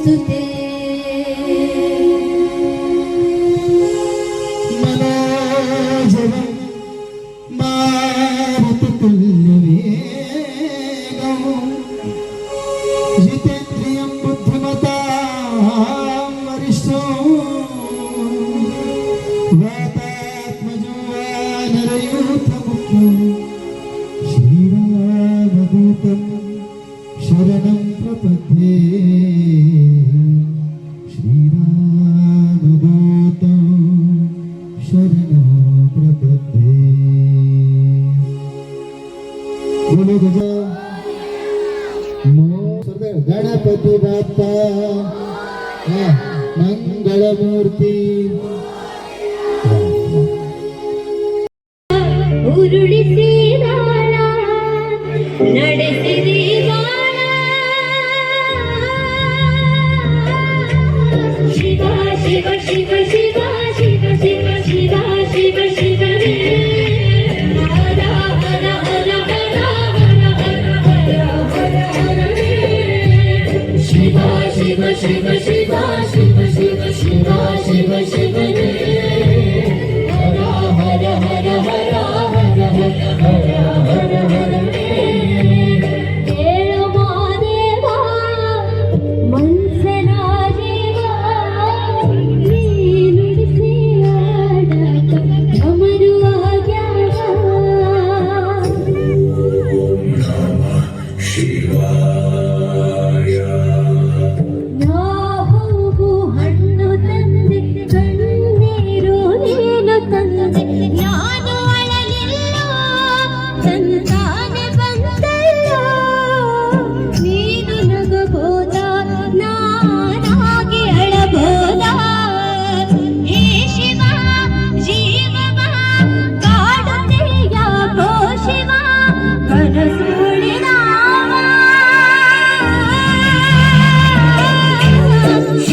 स्तुते जितेन्द्रियं बुद्धिमतां वरिष्ठो वातात्मजो वा गणपति बाप्पा मंगलमूर्ति उरुळिसी शिव शिव शिव शिव शिव शिव शिव हर हर हर हर हर हर हर हर Shiva.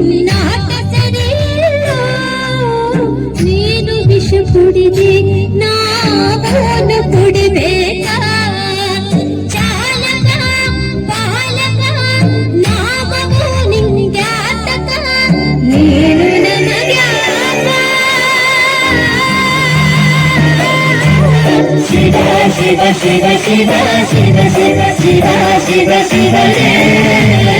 నిన్నాట శరీరం నేను విషపుడిదే నా పొడిదే శివ శివ శివ శివ శివ శివ శివ శివ శివ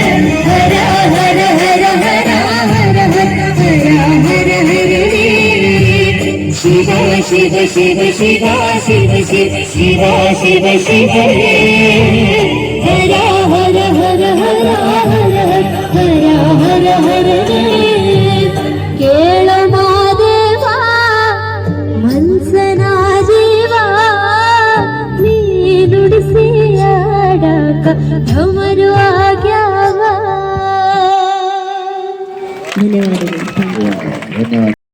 ಶಿವ ಶಿವ ಶಿವ ಶಿವ ಶಿವ ಶಿವ ಶಿವ ಶಿವ ಶಿವ ರೇ ಹರ ಹರ ಹರ ಹರ ಹರ ಹರ ಹರ ಹರ ರೇ ಕೇಳ ಮಾದೇವ ಮನ್ಸನ ಜೀವ ನೀ ನುಡಿಸಿ ಆಡಕ ಢಮರು ಆಗ್ಯಾವ ಧನ್ಯವಾದಗಳು ಧನ್ಯವಾದ